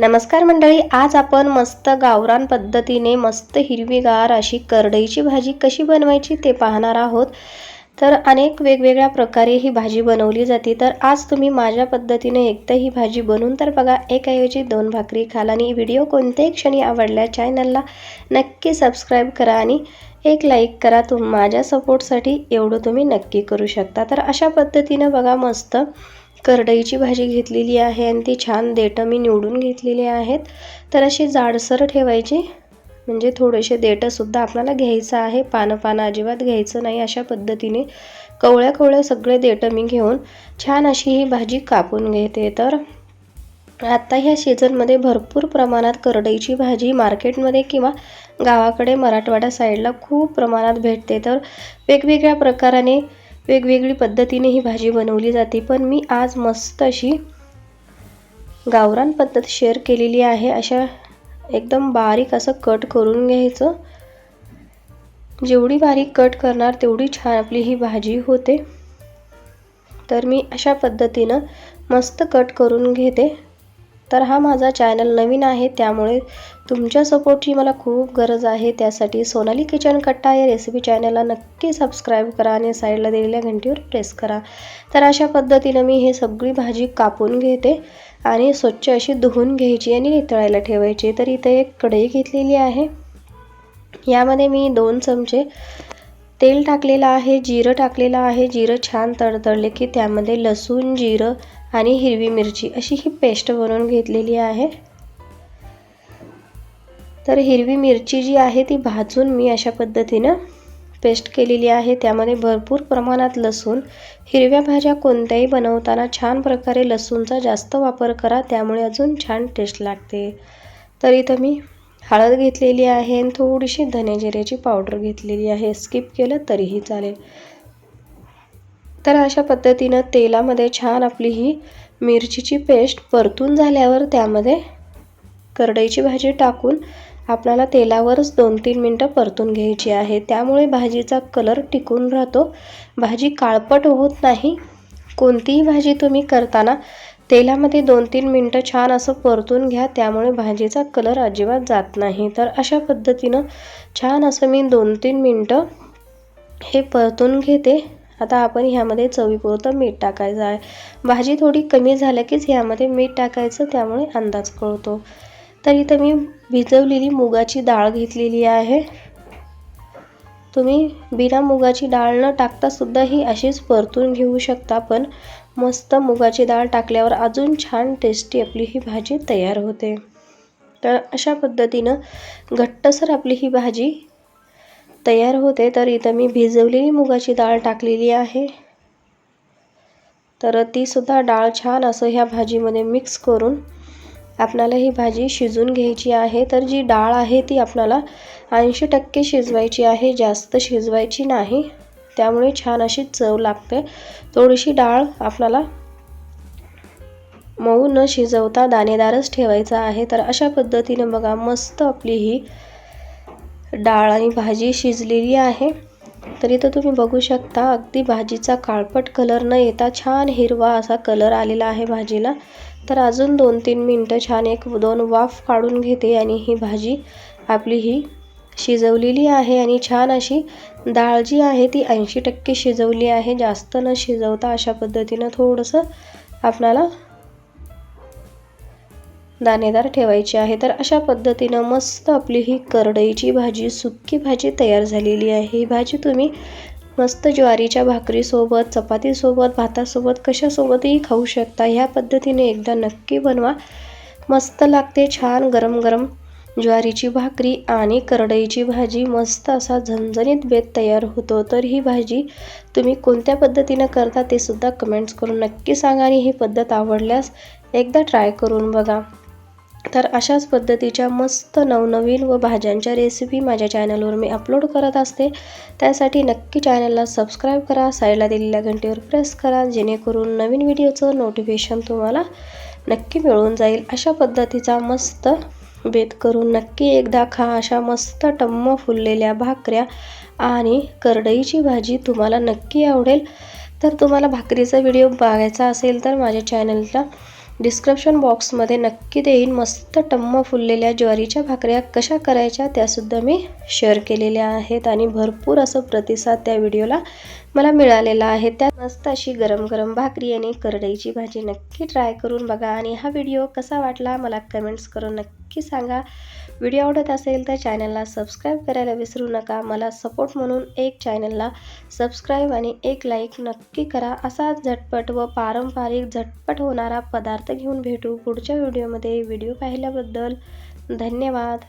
नमस्कार मंडळी आज आपण मस्त गावरान पद्धतीने मस्त हिरवीगार अशी करडईची भाजी कशी बनवायची ते पाहणार आहोत. तर अनेक वेगवेगळ्या प्रकारे ही भाजी बनवली जाते. तर आज तुम्ही माझ्या पद्धतीने एकदा ही भाजी बनवून तर बघा एकऐवजी दोन भाकरी खाल आणि व्हिडिओ कोणत्याही क्षणी आवडल्या चॅनलला नक्की सबस्क्राईब करा आणि एक लाईक करा. तुम माझ्या सपोर्टसाठी एवढं तुम्ही नक्की करू शकता. तर अशा पद्धतीनं बघा मस्त करडईची भाजी घेतलेली आहे आणि ती छान देठं मी निवडून घेतलेली आहेत. तर अशी जाडसर ठेवायची म्हणजे थोडेसे देठंसुद्धा आपल्याला घ्यायचं आहे. पानं पानं अजिबात घ्यायचं नाही अशा पद्धतीने कवळ्या कवळ्या सगळे देठं मी घेऊन छान अशी ही भाजी कापून घेते. तर आत्ता ह्या सीझनमध्ये भरपूर प्रमाणात करडईची भाजी मार्केटमध्ये किंवा गावाकडे मराठवाडा साईडला खूप प्रमाणात भेटते. तर वेगवेगळ्या प्रकाराने वेगवेगळी पद्धतीने ही भाजी बनवली जाते. पण मी आज मस्त अशी गावरान पद्धत शेअर केलेली आहे. अशा एकदम बारीक असं कट करून घ्यायचं. जेवढी बारीक कट करणार तेवढी छान आपली ही भाजी होते. तर मी अशा पद्धतीनं मस्त कट करून घेते. तर हा माझा चॅनल नवीन आहे त्यामुळे तुमच्या सपोर्टची मला खूप गरज आहे. त्यासाठी सोनाली किचन कट्टा या रेसिपी चॅनलला नक्की सबस्क्राईब करा आणि साईडला दिलेल्या घंटीवर प्रेस करा. तर अशा पद्धतीनं मी हे सगळी भाजी कापून घेते आणि स्वच्छ अशी धुवून घ्यायची आणि नितळायला ठेवायची. तर इथे एक कढई घेतलेली आहे. यामध्ये मी दोन चमचे तेल टाकलेलं आहे जिरं टाकलेलं आहे. जिरं छान तडतडले की त्यामध्ये लसूण जिरं आणि हिरवी मिरची अशी ही पेस्ट बनवून घेतलेली आहे. तर हिरवी मिरची जी आहे ती भाजून मी अशा पद्धतीनं पेस्ट केलेली आहे. त्यामध्ये भरपूर प्रमाणात लसूण. हिरव्या भाज्या कोणत्याही बनवताना छान प्रकारे लसूणचा जास्त वापर करा त्यामुळे अजून छान टेस्ट लागते. तर इथं मी हळद घेतलेली आहे आणि थोडीशी धनेजिऱ्याची पावडर घेतलेली आहे. स्किप केलं तरीही चालेल. तर अशा पद्धतीनं तेलामध्ये छान आपली ही मिरचीची पेस्ट परतून झाल्यावर त्यामध्ये करडईची भाजी टाकून आपल्याला तेलावरच दोन तीन मिनटं परतून घ्यायची आहे. त्यामुळे भाजीचा कलर टिकून राहतो. भाजी काळपट होत नाही. कोणतीही भाजी तुम्ही करताना तेलामध्ये दोन तीन मिनटं छान असं परतून घ्या. त्यामुळे भाजीचा कलर अजिबात जात नाही. तर अशा पद्धतीनं छान असं मी दोन तीन मिनटं हे परतून घेते. आता आपण ह्यामध्ये चवीपुरतं मीठ टाकायचं आहे. भाजी थोडी कमी झाल्या कीच ह्यामध्ये मीठ टाकायचं त्यामुळे अंदाज कळतो. तर इथं मी भिजवलेली मुगाची डाळ घेतलेली आहे. तुम्ही बिना मुगाची डाळ न टाकता सुद्धा ही अशीच परतून घेऊ शकता पण मस्त मुगाची डाळ टाकल्यावर अजून छान टेस्टी आपली ही भाजी तयार होते. तर अशा पद्धतीनं घट्टसर आपली ही भाजी तयार होते तर इथं मी भिजवलेली मुगाची डाळ टाकलेली आहे. तर तीसुद्धा डाळ छान असं ह्या भाजीमध्ये मिक्स करून आपणाला ही भाजी शिजून घ्यायची आहे. तर जी डाळ आहे ती आपणाला ऐंशी टक्के शिजवायची आहे जास्त शिजवायची नाही. त्यामुळे छान अशी चव लागते. थोडीशी डाळ आपल्याला मऊ न शिजवता दाणेदारच ठेवायचा आहे. तर अशा पद्धतीने बघा मस्त आपली ही डाळ आणि भाजी शिजलेली आहे. तर इथं तुम्ही बघू शकता अगदी भाजीचा काळपट कलर न येता छान हिरवा असा कलर आलेला आहे भाजीला. तर अजून दोन तीन मिनटं छान एक दोन वाफ काढून घेते आणि ही भाजी आपली ही शिजवलेली आहे आणि छान अशी डाळ जी आहे ती ऐंशी टक्के शिजवली आहे. जास्त न शिजवता अशा पद्धतीनं थोडंसं आपणाला दाणेदार ठेवायची आहे. तर अशा पद्धतीनं मस्त आपली ही करडईची भाजी सुक्की भाजी तयार झालेली आहे. ही भाजी तुम्ही मस्त ज्वारीच्या भाकरीसोबत चपातीसोबत भातासोबत कशासोबतही खाऊ शकता. ह्या पद्धतीने एकदा नक्की बनवा. मस्त लागते छान गरम गरम ज्वारीची भाकरी आणि करडईची भाजी. मस्त असा झणझणीत बेत तयार होतो. तर ही भाजी तुम्ही कोणत्या पद्धतीनं करता ते सुद्धा कमेंट्स करून नक्की सांगा आणि ही पद्धत आवडल्यास एकदा ट्राय करून बघा. तर अशाच पद्धतीच्या मस्त नवनवीन व भाज्यांच्या रेसिपी माझ्या चॅनलवर मी अपलोड करत असते. त्यासाठी नक्की चॅनलला सबस्क्राईब करा साईडला दिलेल्या घंटेवर प्रेस करा जेणेकरून नवीन व्हिडिओचं नोटिफिकेशन तुम्हाला नक्की मिळून जाईल. अशा पद्धतीचा मस्त बेत करून नक्की एकदा खा अशा मस्त टम्म फुललेल्या भाकऱ्या आणि करडईची भाजी तुम्हाला नक्की आवडेल. तर तुम्हाला भाकरीचा व्हिडिओ बघायचा असेल तर माझ्या चॅनलला डिस्क्रिप्शन बॉक्समध्ये नक्की देईन. मस्त टम्म फुललेल्या ज्वारीच्या भाकऱ्या कशा करायच्या त्यासुद्धा मी शेअर केलेल्या आहेत आणि भरपूर असं प्रतिसाद त्या व्हिडिओला मला मिळालेला आहे. त्यात मस्त अशी गरम गरम भाकरी आणि करडईची भाजी नक्की ट्राय करून बघा. आणि हा व्हिडिओ कसा वाटला मला कमेंट्स करून नक्की सांगा. व्हिडिओ आवडत असेल तर चॅनलला सबस्क्राईब करायला विसरू नका. मला सपोर्ट म्हणून एक चॅनलला सबस्क्राईब आणि एक लाईक नक्की करा. असा झटपट व पारंपरिक झटपट होणारा पदार्थ घेऊन भेटू पुढच्या व्हिडिओमध्ये व्हिडिओ पाहिल्याबद्दल धन्यवाद.